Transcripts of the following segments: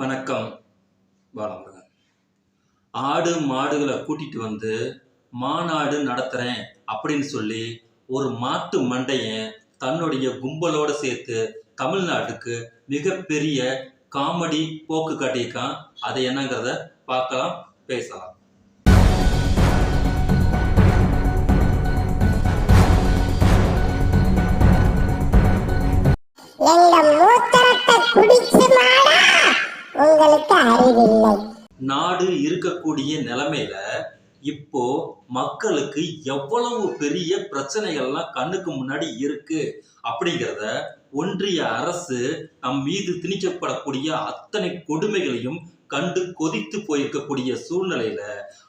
வணக்கம் பாலமுருகன். ஆடு மாடுகளை கூட்டிட்டு வந்து மாநாடு நடத்துறேன் அப்படின்னு சொல்லி ஒரு மாட்டு மண்டையன் தன்னுடைய கும்பலோட சேர்த்து தமிழ்நாட்டுக்கு மிகப்பெரிய காமெடி போக்கு காட்டியிருக்கான். அது என்னங்கிறத பார்க்கலாம் பேசலாம். எங்க மூத்தரத்தை குடி உங்களுக்கு அறிவில்லை. நாடு இருக்கக்கூடிய நிலைமையில இப்போ மக்களுக்கு எவ்வளவு பெரிய பிரச்சனைகள்லாம் கண்ணுக்கு முன்னாடி இருக்கு அப்படிங்கிறத ஒன்றிய அரசு நம் மீது திணிக்கப்படக்கூடிய அத்தனை கொடுமைகளையும் கண்டு கொதித்து போயிருக்கக்கூடிய சூழ்நிலையில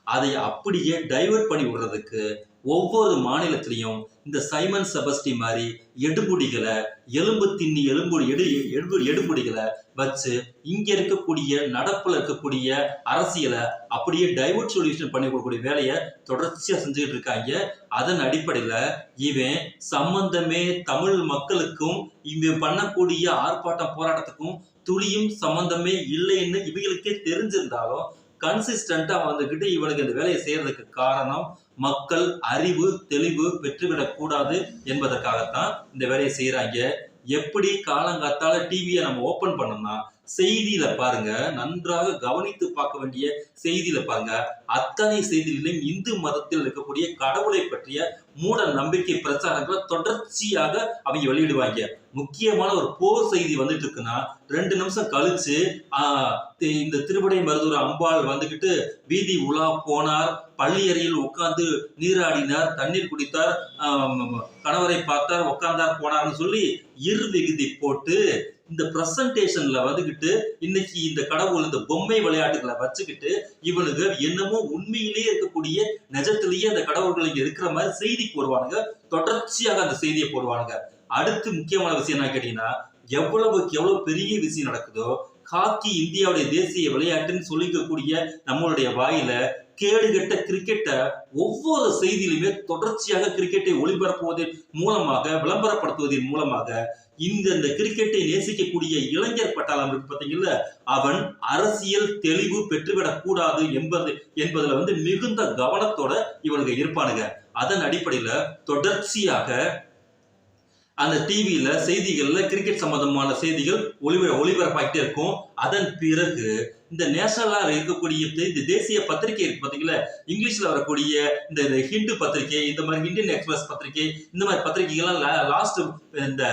அதை அப்படியே டைவர்ட் பண்ணி விடுறதுக்கு ஒவ்வொரு மாநிலத்திலையும் இந்த சைமன் செபஸ்டி மாதிரி எடுபுடிகளை எலும்பு தின்னி எலும்பு எடு எடுபு எடுபுடிகளை வச்சு இங்கே இருக்கக்கூடிய நடப்பில் இருக்கக்கூடிய அரசியலை அப்படியே டைவர்ட் சொல்யூஷன் பண்ணி கொடுக்கக்கூடிய வேலையை தொடர்ச்சியாக செஞ்சுக்கிட்டு இருக்காங்க. அதன் அடிப்படையில் இவன் சம்பந்தமே தமிழ் மக்களுக்கும் இவன் பண்ணக்கூடிய ஆர்ப்பாட்டம் போராட்டத்துக்கும் துளியும் சம்பந்தமே இல்லைன்னு இவங்களுக்கே தெரிஞ்சிருந்தாலும் கன்சிஸ்டண்டா வந்துகிட்டு இவனுக்கு இந்த வேலையை செய்யறதுக்கு காரணம் மக்கள் அறிவு தெளிவு பெற்றுவிடக் கூடாது என்பதற்காகத்தான் இந்த வேலையை செய்யறாங்க எப்படி காலங்காத்தால டிவியை நம்ம ஓபன் பண்ணோம்னா செய்தியில பாருங்க நன்றாக கவனித்து பார்க்க வேண்டிய செய்தியில பாருங்க. அத்தனை செய்திகளிலும் இந்து மதத்தில் இருக்கக்கூடிய கடவுளை பற்றிய மூட நம்பிக்கை பிரச்சாரங்களை தொடர்ச்சியாக அவங்க வெளியிடுவாங்க. முக்கியமான ஒரு போர் செய்தி வந்துட்டு இருக்குன்னா ரெண்டு நிமிஷம் கழிச்சு ஆஹ் இந்த திருவிடை மருதூர் அம்பாள் வந்துகிட்டு வீதி உலா போனார் பள்ளி அறையில் உட்கார்ந்து நீராடினார் தண்ணீர் குடித்தார் ஆஹ் கணவரை பார்த்தார் உட்கார்ந்தார் போனார்னு சொல்லி இரு விகுதி போட்டு இந்த ப்ரெசன்டேஷன்ல வந்துகிட்டு இன்னைக்கு இந்த கடவுள் இந்த பொம்மை விளையாட்டுகளை வச்சுக்கிட்டு இவனுங்க என்னமோ உண்மையிலேயே இருக்கக்கூடிய நிஜத்திலேயே அந்த கடவுள்கள் இங்க இருக்கிற மாதிரி செய்தி போடுவானுங்க தொடர்ச்சியாக அந்த செய்தியை போடுவானுங்க. அடுத்து முக்கியமான விஷயம் என்ன கேட்டீங்கன்னா எவ்வளவுக்கு எவ்வளவு பெரிய விஷயம் நடக்குதோ ஹாக்கி இந்தியாவுடைய தேசிய விளையாட்டுன்னு சொல்லிக்கக்கூடிய நம்மளுடைய வாயில கேடுகெட்ட கிரிக்கெட்டை ஒவ்வொரு செய்தியிலுமே தொடர்ச்சியாக கிரிக்கெட்டை ஒளிபரப்புவதன் மூலமாக விளம்பரப்படுத்துவதன் மூலமாக இந்த இந்த கிரிக்கெட்டை நேசிக்கக்கூடிய இளைஞர் பட்டாளம் இருக்கு பார்த்தீங்கல்ல அவன் அரசியல் தெளிவு பெற்றுவிடக் கூடாது என்பது என்பதுல வந்து மிகுந்த கவனத்தோட இவனுங்க இருப்பானுங்க. அதன் அடிப்படையில தொடர்ச்சியாக அந்த டிவியில செய்திகள்ல கிரிக்கெட் சம்பந்தமான செய்திகள் ஒளிபர ஒளிபரப்பாகிட்டே இருக்கும். அதன் பிறகு இந்த நேஷனலா இருக்கக்கூடிய இந்த தேசிய பத்திரிகை இருக்கு பாத்தீங்களா? இங்கிலீஷ்ல வரக்கூடிய இந்த ஹிண்டு ஹிந்து பத்திரிகை இந்த மாதிரி இந்தியன் எக்ஸ்பிரஸ் பத்திரிகை இந்த மாதிரி பத்திரிகைகள்லாம் லாஸ்ட் இந்த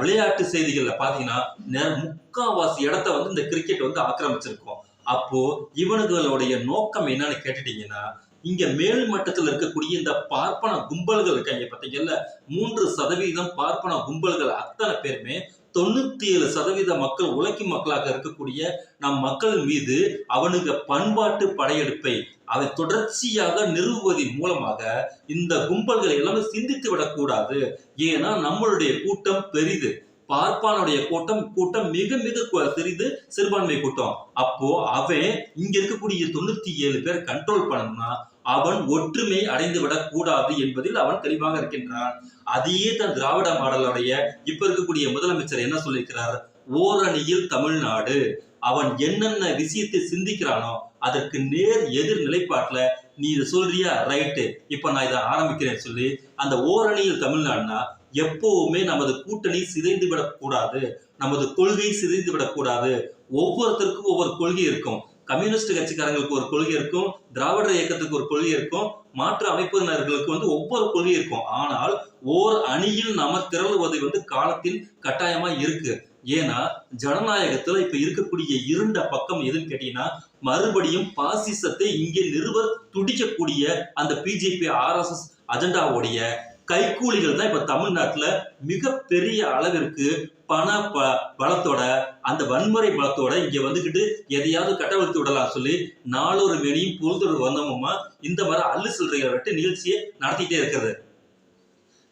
விளையாட்டு செய்திகள்ல பாத்தீங்கன்னா நெ- முக்காவாசி இடத்த வந்து இந்த கிரிக்கெட் வந்து ஆக்கிரமிச்சிருக்கும். அப்போ இவனுங்களுடைய நோக்கம் என்னன்னு கேட்டுட்டீங்கன்னா இங்க மேல் மட்டத்தில் இருக்கக்கூடிய இந்த பார்ப்பன கும்பல்கள் இருக்காங்க பார்த்தீங்கல்ல மூன்று சதவீதம் பார்ப்பன கும்பல்கள் அத்தனை பேருமே தொண்ணூத்தி ஏழு சதவீத மக்கள் உழைக்கும் மக்களாக இருக்கக்கூடிய நம் மக்கள் மீது அவனுக்கு பண்பாட்டு படையெடுப்பை அதை தொடர்ச்சியாக நிறுவுவதன் மூலமாக இந்த கும்பல்களை எல்லாமே சிந்தித்து விடக்கூடாது. ஏன்னா நம்மளுடைய கூட்டம் பெரிது. பார்ப்பானுடைய கூட்டம் கூட்டம் மிக மிக சிறிது சிறுபான்மை கூட்டம். அப்போ அவன் இங்க இருக்கக்கூடிய தொண்ணூத்தி ஏழு பேர் கண்ட்ரோல் பண்ணணும்னா அவன் ஒற்றுமை அடைந்து விடக் கூடாது என்பதில் அவன் தெளிவாக இருக்கின்றான். அதையே தன் திராவிட மாடலுடைய இப்ப இருக்கக்கூடிய முதலமைச்சர் என்ன சொல்லியிருக்கிறார்? ஓரணியில் தமிழ்நாடு. அவன் என்னென்ன விஷயத்தை சிந்திக்கிறானோ அதற்கு நேர் எதிர் நிலைப்பாட்டுல நீ இதை சொல்றியா? ரைட்டு. இப்ப நான் இதை ஆரம்பிக்கிறேன்னு சொல்லி அந்த ஓரணியில் தமிழ்நாடுனா எப்பவுமே நமது கூட்டணி சிதைந்து விடக்கூடாது. நமது கொள்கை சிதைந்து விடக்கூடாது. ஒவ்வொருத்தருக்கும் ஒவ்வொரு கொள்கை இருக்கும். கம்யூனிஸ்ட் கட்சிக்காரங்களுக்கு ஒரு கொள்கை இருக்கும். திராவிட இயக்கத்துக்கு ஒரு கொள்கை இருக்கும். மாற்று அமைப்பினர்களுக்கு வந்து ஒவ்வொரு கொள்கை இருக்கும். ஆனால் ஓர் அணியில் நாம திரளுவது வந்து காலத்தில் கட்டாயமா இருக்கு. ஏன்னா ஜனநாயகத்துல இப்ப இருக்கக்கூடிய இருண்ட பக்கம் எதுன்னு கேட்டீங்கன்னா மறுபடியும் பாசிசத்தை இங்கே நிறுவ துடிக்கக்கூடிய அந்த பிஜேபி ஆர்எஸ்எஸ் அஜெண்டாவுடைய கைக்கூலிகள் தான் இப்ப தமிழ்நாட்டுல மிகப்பெரிய அளவிற்கு பண ப- பலத்தோட அந்த வன்முறை பலத்தோட இங்க வந்துகிட்டு எதையாவது கட்டவிழ்த்து விடலாம் சொல்லி நாளொரு மணியும் பொழுதொரு வந்தமுமா இந்த மாதிரி அள்ளு சில்லறைகளை விட்டு நிகழ்ச்சியை நடத்திட்டே இருக்கிறது.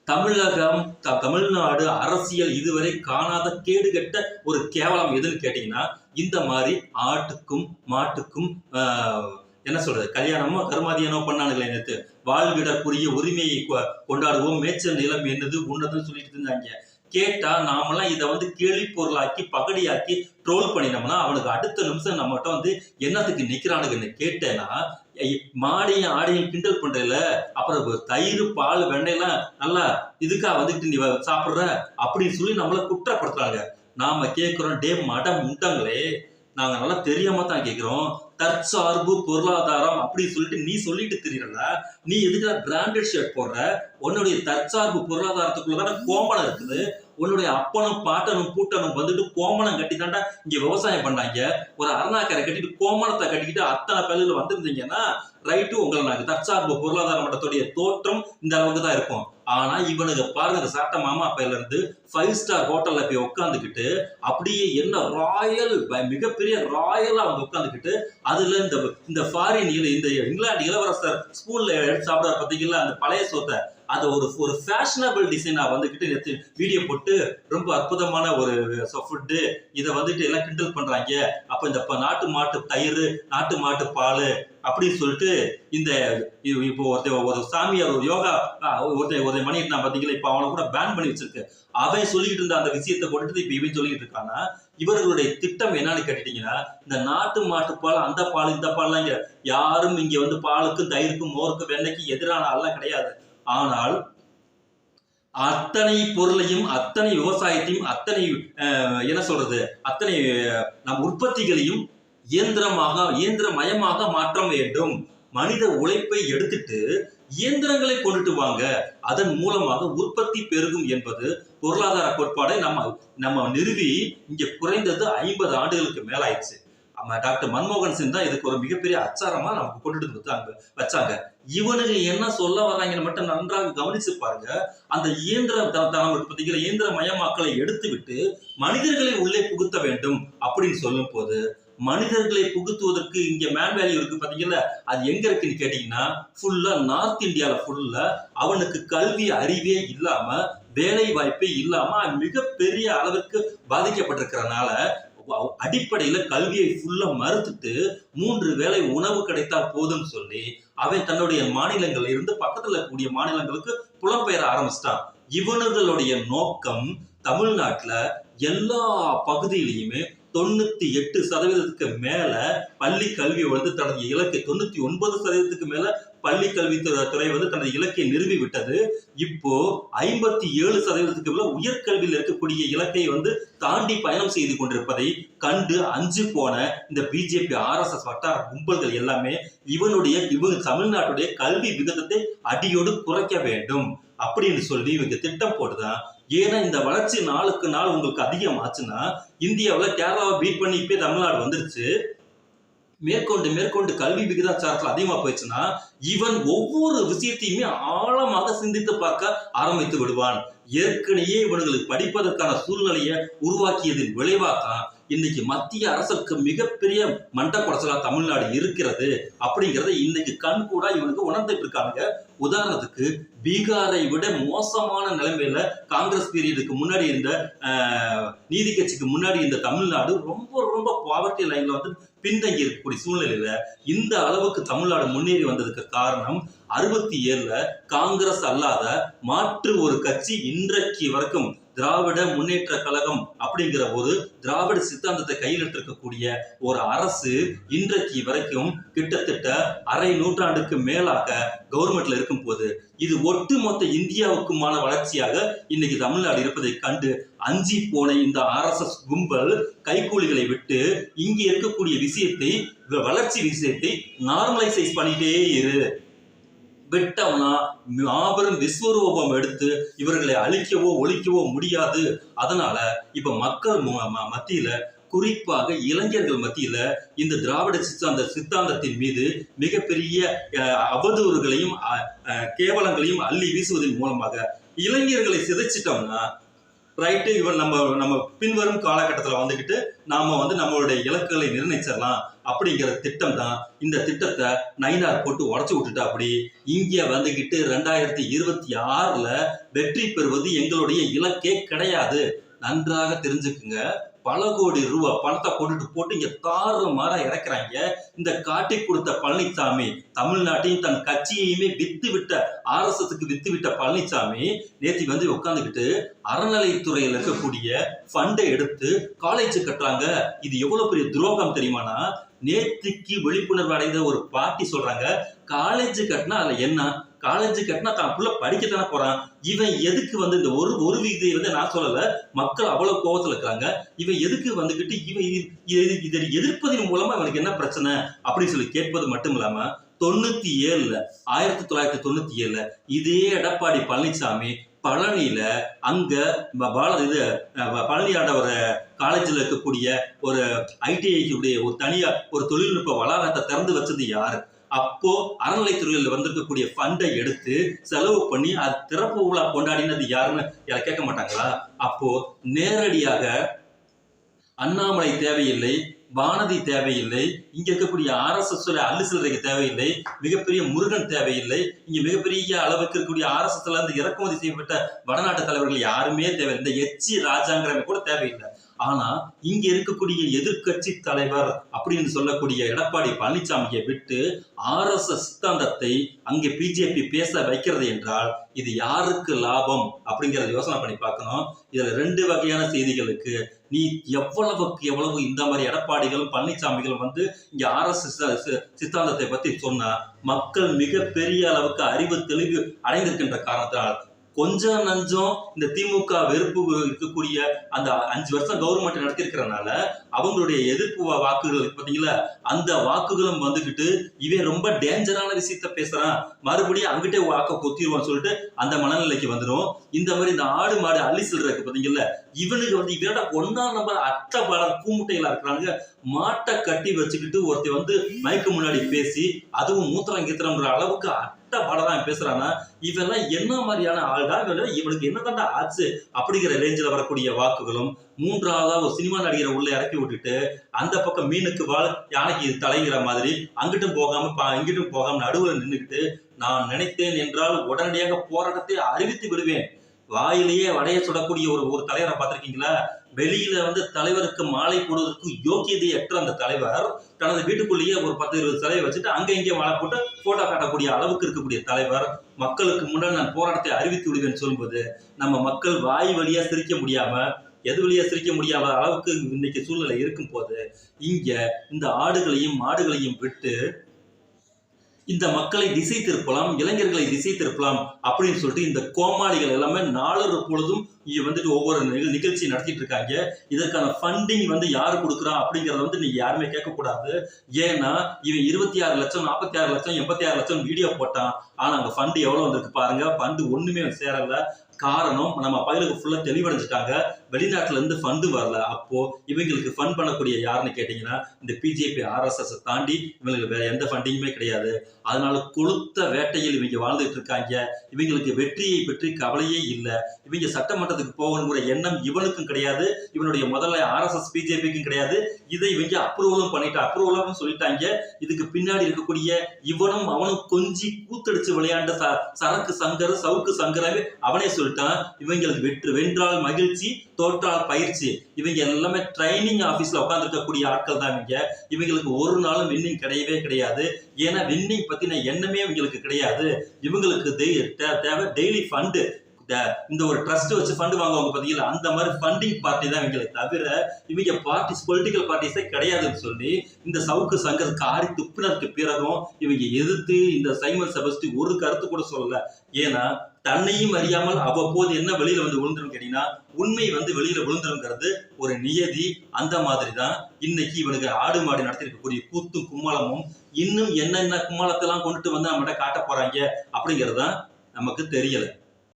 தமிழகம் த- தமிழ்நாடு அரசியல் இதுவரை காணாத கேடு கெட்ட ஒரு கேவலம் எதுன்னு கேட்டீங்கன்னா இந்த மாதிரி ஆட்டுக்கும் மாட்டுக்கும் ஆஹ், என்ன சொல்றது? கல்யாணமோ கருமாதியானோ பண்ணானுங்களே நேற்று வாழ்விடக்கூடிய உரிமையை கொண்டாடுவோம். மேய்ச்சல் நிலம் என்னது உன்னதுன்னு சொல்லிட்டு இருந்தாங்க. கேட்டா நாமெல்லாம் இதை வந்து கேள்வி பொருளாக்கி பகடியாக்கி ட்ரோல் பண்ணினோம்னா அவனுக்கு அடுத்த நிமிஷம் நம்மகிட்ட வந்து என்னத்துக்கு நிக்கிறானுங்கன்னு கேட்டேன்னா ஐ- மாடையும் ஆடையும் கிண்டல் பண்றதுல அப்புறம் தயிர் பால் வெண்ணெய்லாம் நல்லா இதுக்கா வந்துட்டு நீ சாப்பிட்ற சாப்பிடுற? அப்படின்னு சொல்லி நம்மள குற்றப்படுத்துறாங்க. நாம கேட்கிறோம் டே மடம் முண்டங்களே நாங்க நல்லா தெரியாம தான் கேட்கிறோம் தற்சார்பு பொருளாதாரம் அப்படின்னு சொல்லிட்டு நீ சொல்லிட்டு தெரியல நீ எதுக்கு பிராண்டட் ஷர்ட் போடுற? உன்னுடைய தற்சார்பு பொருளாதாரத்துக்குள்ளதான கோமலம் இருக்குது. உன்னுடைய அப்பனும் பாட்டனும் பூட்டனும் வந்துட்டு கோமணம் கட்டி தாண்டா இங்க விவசாயம் பண்ணாங்க. ஒரு அருணாக்கரை கட்டிட்டு கோமணத்தை கட்டிக்கிட்டு அத்தனை பேர்ல வந்திருந்தீங்கன்னா ரைட்டு உங்களை நாங்க தற்சார்பு பொருளாதார மட்டத்துடைய தோற்றம் இந்த அளவுக்கு தான் இருக்கும். ஆனா இவனுக்கு பாருங்க சாட்ட மாமா பையில இருந்து ஃபைவ் ஸ்டார் ஹோட்டல்ல போய் உட்காந்துக்கிட்டு அப்படியே என்ன ராயல் மிகப்பெரிய ராயலா அவங்க உட்காந்துக்கிட்டு அதுல இந்த இந்த ஃபாரின் இந்த இங்கிலாந்து இளவரசர் ஸ்கூல்ல எடுத்து சாப்பிடாரு பாத்தீங்களா? அந்த பழைய சோத்தை. அதை ஒரு ஒரு ஃபேஷனபிள் டிசைனா வந்துகிட்டு நேற்று வீடியோ போட்டு ரொம்ப அற்புதமான ஒரு ஃபுட்டு இதை வந்துட்டு எல்லாம் கிண்டல் பண்றாங்க. அப்ப இந்த நாட்டு மாட்டு தயிர் நாட்டு மாட்டு பால் அப்படின்னு சொல்லிட்டு இந்த இப்போ ஒருத்தன் ஒரு சாமியார் ஒரு யோகா ஆ, ஒருத்தன் மணி நான் பார்த்தீங்களா இப்போ அவனை கூட பேன் பண்ணி வச்சிருக்கு. அவன் சொல்லிக்கிட்டு இருந்த அந்த விஷயத்தை கொண்டுட்டு இப்போ இவன் சொல்லிக்கிட்டு இருக்கான்னா இவர்களுடைய திட்டம் என்னன்னு கேட்டுட்டீங்கன்னா இந்த நாட்டு மாட்டு பால் அந்த பால் இந்த பால்லாம் யாரும் இங்கே வந்து பாலுக்கும் தயிருக்கும் மோருக்கும் வெண்ணைக்கும் எதிரான ஆள்லாம் கிடையாது. ஆனால் அத்தனை பொருளையும் அத்தனை விவசாயத்தையும் அத்தனை அஹ், என்ன சொல்றது அத்தனை நம் உற்பத்திகளையும் இயந்திரமாக இயந்திரமயமாக மாற்ற வேண்டும். மனித உழைப்பை எடுத்துட்டு இயந்திரங்களை கொண்டுட்டு வாங்க. அதன் மூலமாக உற்பத்தி பெருகும் என்பது பொருளாதார கோட்பாடை நம்ம நம்ம நிறுவி இங்க குறைந்தது ஐம்பது ஆண்டுகளுக்கு மேலாயிடுச்சு. டாக்டர் மன்மோகன் சிங் தான் இதுக்கு ஒரு மிகப்பெரிய அச்சாரமா நமக்கு கொண்டுட்டு வச்சாங்க. வச்சாங்க. இவனுங்க என்ன சொல்ல வர்றாங்கன்னு மட்டும் நன்றாக கவனிச்சு பாருங்க. அந்த இயந்திர த- பார்த்தீங்கன்னா இயந்திர மயமாக்கலை எடுத்து விட்டு மனிதர்களை உள்ளே புகுத்த வேண்டும் அப்படின்னு சொல்லும் போது மனிதர்களை புகுத்துவதற்கு இங்க மேன் வேல்யூ இருக்கு பாத்தீங்களா அது எங்க இருக்குன்னு கேட்டீங்கன்னா ஃபுல்லா நார்த் இந்தியால ஃபுல்லா அவனுக்கு கல்வி அறிவே இல்லாம வேலை வாய்ப்பே இல்லாம மிகப்பெரிய அளவிற்கு பாதிக்கப்பட்டிருக்கிறனால அடிப்படையில கல்வியை ஃபுல்லா மறுத்துட்டு மூன்று வேளை உணவு கிடைத்தால் போதும்னு சொல்லி அவன் தன்னுடைய மாநிலங்கள் இருந்து பக்கத்துல இருக்கக்கூடிய மாநிலங்களுக்கு புலம்பெயர ஆரம்பிச்சிட்டான். இவனுங்களுடைய நோக்கம் தமிழ்நாட்டுல எல்லா பகுதியிலையுமே தொண்ணூத்தி எட்டு சதவீதத்துக்கு மேல பள்ளி கல்வி வந்து தனது இலக்கை தொண்ணூத்தி ஒன்பது சதவீதத்துக்கு மேல பள்ளி கல்வி துறை- வந்து தனது இலக்கை நிறுவி விட்டது இப்போ ஐம்பத்தி ஏழு சதவீதத்துக்கு மேல உயர்கல்வியில் இருக்கக்கூடிய இலக்கை வந்து தாண்டி பயணம் செய்து கொண்டிருப்பதை கண்டு அஞ்சு போன இந்த பிஜேபி ஆர்எஸ்எஸ் வட்டார கும்பல்கள் எல்லாமே இவனுடைய இவங்க தமிழ்நாட்டுடைய கல்வி விகிதத்தை அடியோடு குறைக்க வேண்டும். அப்படின்னு சொல்லி இவங்க திட்டம் போட்டுதான் ஏன்னா இந்த வளர்ச்சி நாளுக்கு நாள் உங்களுக்கு அதிகமாச்சுன்னா இந்தியாவில் கேரளாவை பீட் பண்ணி இப்பயே தமிழ்நாடு வந்துருச்சு. மேற்கொண்டு மேற்கொண்டு கல்வி விகிதாச்சாரத்தில் அதிகமாக போயிடுச்சுன்னா இவன் ஒவ்வொரு விஷயத்தையுமே ஆழமாக சிந்தித்து பார்க்க ஆரம்பித்து விடுவான். ஏற்கனவே இவனுங்களுக்கு படிப்பதற்கான சூழ்நிலையை உருவாக்கியதின் விளைவாதான் இன்னைக்கு மத்திய அரசுக்கு மிகப்பெரிய மண்ட குடைச்சலா தமிழ்நாடு இருக்கிறது அப்படிங்கறத இன்னைக்கு கண் கூட இவனுக்கு உணர்ந்துட்டு இருக்காங்க உதாரணத்துக்கு பீகாரை விட மோசமான நிலைமையில காங்கிரஸ் பீரியடுக்கு முன்னாடி இருந்த ஆஹ், நீதி கட்சிக்கு முன்னாடி இந்த தமிழ்நாடு ரொம்ப ரொம்ப பாவர்ட்டி லைன்ல வந்து பின்தங்கி இருக்கக்கூடிய சூழ்நிலையில இந்த அளவுக்கு தமிழ்நாடு முன்னேறி வந்ததுக்கு காரணம் அறுபத்தி ஏழுல காங்கிரஸ் அல்லாத மாற்று ஒரு கட்சி இன்றைக்கு வரைக்கும் திராவிட முன்னேற்ற கழகம் அப்படிங்கிற ஒரு திராவிட சித்தாந்தத்தை கையில் எடுத்திருக்கக்கூடிய ஒரு அரசு இன்றைக்கு வரைக்கும் கிட்டத்தட்ட அரை நூற்றாண்டுக்கு மேலாக கவர்மெண்ட்ல இருக்கும் போது இது ஒட்டுமொத்த இந்தியாவுக்குமான வளர்ச்சியாக இன்னைக்கு தமிழ்நாடு இருப்பதை கண்டு அஞ்சி போன இந்த ஆர்எஸ்எஸ் கும்பல் கைக்கூலிகளை விட்டு இங்கே இருக்கக்கூடிய விஷயத்தை வளர்ச்சி விஷயத்தை நார்மலைசைஸ் பண்ணிட்டே இரு. விட்டோம்னா மாபெரும் விஸ்வரூபம் எடுத்து இவர்களை அழிக்கவோ ஒழிக்கவோ முடியாது. அதனால இப்ப மக்கள் மத்தியில குறிப்பாக இளைஞர்கள் மத்தியில இந்த திராவிட சித்தாந்த சித்தாந்தத்தின் மீது மிகப்பெரிய அவதூறுகளையும் கேவலங்களையும் அள்ளி வீசுவதன் மூலமாக இளைஞர்களை சிதைச்சிட்டோம்னா ரைட்டு இவன் நம்ம நம்ம பின்வரும் காலகட்டத்தில் வந்துக்கிட்டு நாம் வந்து நம்மளுடைய இலக்குகளை நிர்ணயிச்சிடலாம் அப்படிங்கிற திட்டம் தான் இந்த திட்டத்தை நைனார் போட்டு உடச்சி விட்டுட்டா அப்படி இங்கே வந்துக்கிட்டு ரெண்டாயிரத்தி இருபத்தி ஆறில் வெற்றி பெறுவது எங்களுடைய இலக்கே கிடையாது. நன்றாக தெரிஞ்சுக்குங்க. பல கோடி ரூபா பணத்தை போட்டுட்டு போட்டு இங்க தாறு மாற இறக்குறாங்க. இந்த காட்டி கொடுத்த பழனிசாமி தமிழ்நாட்டையும் தன் கட்சியையுமே வித்து விட்ட ஆர்எஸ்எஸ்க்கு வித்து விட்ட பழனிசாமி நேத்தி வந்து உட்காந்துக்கிட்டு அறநிலைத்துறையில் இருக்கக்கூடிய ஃபண்டை எடுத்து காலேஜ் கட்டுறாங்க. இது எவ்வளவு பெரிய துரோகம் தெரியுமானா? நேத்திக்கு விழிப்புணர்வு அடைந்த ஒரு பாட்டி சொல்றாங்க. காலேஜ் கட்டினா அதுல என்ன? காலேஜ் கட்டினா தான் புள்ள படிக்கத்தானே போறான். இவன் எதுக்கு வந்து இந்த ஒரு ஒரு விதியை வந்து நான் சொல்லல மக்கள் அவ்வளவு கோவத்துல இருக்காங்க. இவன் எதுக்கு வந்துகிட்டு இவன் இது- இதை எதிர்ப்பதன் மூலமா இவனுக்கு என்ன பிரச்சனை அப்படின்னு சொல்லி கேட்பது மட்டும் இல்லாம தொண்ணூத்தி ஏழுல ஆயிரத்தி தொள்ளாயிரத்தி தொண்ணூத்தி ஏழுல இதே எடப்பாடி பழனிசாமி பழனியில அங்க பால இது அஹ், பழனி ஆண்டவர் காலேஜில் இருக்கக்கூடிய ஒரு ஐடிஐக்குடைய ஒரு தனியா ஒரு தொழில்நுட்ப வளாகத்தை திறந்து வச்சது யாரு? அப்போ அறநிலைத்துறையில் வந்திருக்கக்கூடிய ஃபண்டை எடுத்து செலவு பண்ணி அது திறப்பு விழா கொண்டாடினது யாருன்னு யாரை கேட்க மாட்டாங்களா? அப்போ நேரடியாக அண்ணாமலை தேவையில்லை வானதி தேவையில்லை இங்க இருக்கக்கூடிய ஆர்எஸ்எஸ் அல்லு சில்லறைக்கு தேவையில்லை மிகப்பெரிய முருகன் தேவையில்லை இங்க மிகப்பெரிய அளவுக்கு இருக்கக்கூடிய ஆர்எஸ்எஸ்ல இருந்து இறக்குமதி செய்யப்பட்ட வடநாட்டு தலைவர்கள் யாருமே தேவை இந்த எச்சி ராஜாங்கிறவங்க கூட தேவையில்லை. ஆனா இங்க இருக்கக்கூடிய எதிர்க்கட்சி தலைவர் அப்படின்னு சொல்லக்கூடிய எடப்பாடி பழனிசாமியை விட்டு ஆர்எஸ்எஸ் சித்தாந்தத்தை அங்கே பிஜேபி பேச வைக்கிறது என்றால் இது யாருக்கு லாபம் அப்படிங்கறத யோசனை பண்ணி பார்க்கணும். இதுல ரெண்டு வகையான செய்திகளுக்கு நீ எவ்வளவுக்கு எவ்வளவு இந்த மாதிரி எடப்பாடிகளும் பழனிசாமிகளும் வந்து இங்க ஆர்எஸ்எஸ் சித்தாந்தத்தை பத்தி சொன்னா மக்கள் மிகப்பெரிய அளவுக்கு அறிவு தெளிவு அடைந்திருக்கின்ற காரணத்தினால் கொஞ்சம் நஞ்சம் இந்த திமுக வெறுப்பு இருக்கக்கூடிய அந்த அஞ்சு வருஷம் கவர்மெண்ட் நடத்திருக்கிறனால அவங்களுடைய எதிர்ப்பு வா- வாக்குகள் பார்த்தீங்களா அந்த வாக்குகளும் வந்துகிட்டு இவன் ரொம்ப டேஞ்சரான விஷயத்த பேசுறான். மறுபடியும் அங்கிட்டே வாக்க கொத்திடுவான்னு சொல்லிட்டு அந்த மனநிலைக்கு வந்துடும் இந்த மாதிரி இந்த ஆடு மாடு அள்ளி செல்றதுக்கு பார்த்தீங்களா இவனுக்கு வந்து இவனோட ஒன்னா நம்பர் அட்டை பல பூமுட்டைகளா இருக்கிறாங்க மாட்டை கட்டி வச்சுக்கிட்டு ஒருத்தன் வந்து மைக்கு முன்னாடி பேசி அதுவும் மூத்திரம் கீத்திரம்ன்ற அளவுக்கு அட்டை பாடலாம் பேசுறானா இவெல்லாம் என்ன மாதிரியான ஆள்டா? இவனுக்கு இவனுக்கு என்னதான்டா ஆச்சு? அப்படிங்கிற ரேஞ்சில் வரக்கூடிய வாக்குகளும் மூன்றாவதா ஒரு சினிமா நடிகரை உள்ள இறக்கி விட்டுட்டு அந்த பக்கம் மீனுக்கு வாழ் யானைக்கு தலைங்கிற மாதிரி அங்கிட்டும் போகாம பா- இங்கிட்டும் போகாம நடுவில் நின்றுக்கிட்டு நான் நினைத்தேன் என்றால் உடனடியாக போராட்டத்தை அறிவித்து விடுவேன். வாயிலேயே வடைய சுடக்கூடிய ஒரு ஒரு தலைவரை பார்த்திருக்கீங்களா? வெளியில வந்து தலைவருக்கு மாலை போடுவதற்கு யோக்கியதையற்ற அந்த தலைவர் தனது வீட்டுக்குள்ளேயே ஒரு பத்து இருபது தலைவை வச்சுட்டு அங்க இங்கே மாலை போட்டு போட்டோ காட்டக்கூடிய அளவுக்கு இருக்கக்கூடிய தலைவர். மக்களுக்கு முன்னாடி நான் போராட்டத்தை அறிவித்து விடுவேன் சொல்லும்போது நம்ம மக்கள் வாய் வழியா சிரிக்க முடியாம எது வழியா சிரிக்க முடியாத அளவுக்கு இன்னைக்கு சூழ்நிலை இருக்கும் போது இங்க இந்த ஆடுகளையும் மாடுகளையும் விட்டு இந்த மக்களை திசை திருப்பலாம் இளைஞர்களை திசை திருப்பலாம் அப்படின்னு சொல்லிட்டு இந்த கோமாளிகள் எல்லாமே நாளொரு பொழுதும் இங்க வந்துட்டு ஒவ்வொரு நிகழ்ச்சி நடத்திட்டு இருக்காங்க. இதற்கான ஃபண்டிங் வந்து யார் கொடுக்குறா அப்படிங்கறத வந்து நீங்க யாருமே கேட்கக்கூடாது. ஏன்னா இவன் இருபத்தி ஆறு லட்சம் நாற்பத்தி ஆறு லட்சம் எண்பத்தி ஆறு லட்சம் வீடியோ போட்டான். ஆனா அங்க ஃபண்ட் எவ்வளவு வந்திருக்கு பாருங்க. ஃபண்ட் ஒண்ணுமே சேரல. காரணம் நம்ம பயலுக்கு ஃபுல்லா தெளிவடைஞ்சிட்டாங்க. வெளிநாட்டுல இருந்து ஃபண்டு வரல. அப்போ இவங்களுக்கு ஃபண்ட் பண்ணக்கூடிய யாருன்னு கேட்டிங்கன்னா இந்த பிஜேபி ஆர்எஸ்எஸை தாண்டி இவங்களுக்கு வேறு எந்த ஃபண்டிங்குமே கிடையாது. அதனால கொளுத்த வேட்டையில் இவங்க வாழ்ந்துட்டு இருக்காங்க. இவங்களுக்கு வெற்றியை பற்றி கவலையே இல்லை. இவங்க சட்டமன்றத்துக்கு போகணுங்கிற எண்ணம் இவனுக்கும் கிடையாது. இவனுடைய முதல்ல ஆர்எஸ்எஸ் பிஜேபிக்கும் கிடையாது. இதை இவங்க அப்ரூவலும் பண்ணிட்டு அப்ரூவலும் சொல்லிட்டாங்க. இதுக்கு பின்னாடி இருக்கக்கூடிய இவனும் அவனும் கொஞ்சி கூத்தடிச்சு விளையாண்ட ச- சரக்கு சங்கர் சவுக்கு சங்கரவே அவனே சொல்லிட்டான் இவங்களுக்கு வெற்று வென்றால் மகிழ்ச்சி தோற்றால் பயிற்சி. இவங்க எல்லாமே ட்ரைனிங் ஆஃபீஸில் உட்கார்ந்து இருக்கக்கூடிய ஆட்கள் தான் இவங்க. இவங்களுக்கு ஒரு நாளும் வின்னிங் கிடையவே கிடையாது. ஏன்னா வின்னிங் பத்தின எண்ணமே இவங்களுக்கு கிடையாது. இவங்களுக்கு தேவை டெய்லி ஃபண்டு இந்த ஒரு ட்ரஸ்ட் வச்சு ஃபண்ட் வாங்குவாங்க பார்த்தீங்களா அந்த மாதிரி ஃபண்டிங் பார்ட்டி தான் இவங்களுக்கு. தவிர இவங்க பார்ட்டிஸ் பொலிட்டிக்கல் பார்ட்டிஸே கிடையாதுன்னு சொல்லி இந்த சவுக்கு சங்கர் காரி துப்பினருக்கு பிறகும் இவங்க எதிர்த்து இந்த சைமன் செபஸ்டி ஒரு கருத்து கூட சொல்லல. ஏன்னா தன்னையும் அறியாமல் அவ்வப்போது என்ன வெளியில வந்து விழுந்துரும் கேட்டீங்கன்னா உண்மை வந்து வெளியில விழுந்துருங்கிறது ஒரு நியதி அந்த மாதிரி தான் இன்னைக்கு இவனுக்கு ஆடு மாடு நடத்திருக்கக்கூடிய கூத்தும் கும்மாளமும் இன்னும் என்னென்ன கும்மாளத்தெல்லாம் கொண்டுட்டு வந்து நம்மகிட்ட காட்ட போறாங்க அப்படிங்கிறது தான் நமக்கு தெரியல.